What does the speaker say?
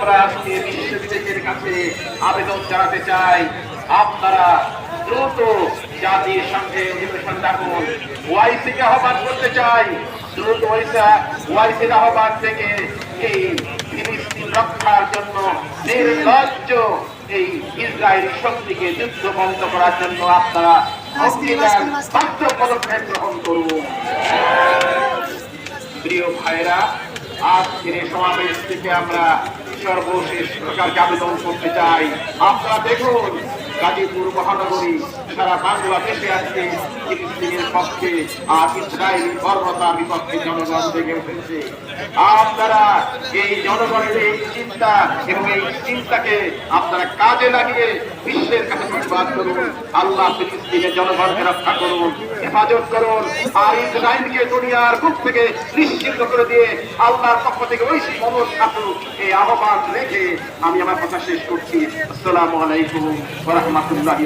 আমরা আজকে বিশ্ববিদ্যালয়ের কাছে আবেদন জানাতে চাই, আপনারা দ্রুত জাতির সঙ্গে অধিবেশন ডাকুন ওয়াইসিকে আহ্বান করতে চাই। দ্রুত ওয়াইসা, ওয়াইসির আহ্বান থেকে এই ফিলিস্তিন রক্ষার জন্য নির্লজ্জ এই ইসরায়েলি শক্তিকে যুদ্ধ বন্ধ করার জন্য আপনারা বাধ্য পদক্ষেপ গ্রহণ করুন। প্রিয় ভাইরা আজকের সমাবেশ থেকে আমরা সর্বশেষ সরকারকে আবেদন করতে চাই। আপনারা দেখুন, গাজীপুর মহানগরী সারা বাংলাদেশে আজকে ফিলিস্তিনের পক্ষে আর ইসরায়েলি বর্বতার বিপক্ষে জনগণ জেগে উঠেছে। আপনারা এই জনগণের এই চিন্তা এবং এই চিন্তাকে আপনারা কাজে লাগিয়ে বিশ্বের কাছে সংবাদ করুন। আল্লাহ ফিলিস্তিনের জনগণকে রক্ষা করুন, হেফাজত করুন, আর ইসরায়েলকে দুনিয়ার বুক থেকে নিশ্চিন্ত করে দিয়ে আল্লাহর পক্ষ থেকে ঐশী মনোজ ঠাকুর এই আহ্বান রেখে আমি আমার কথা শেষ করছি। আসসালামু আলাইকুম রাহমাতুল্লাহি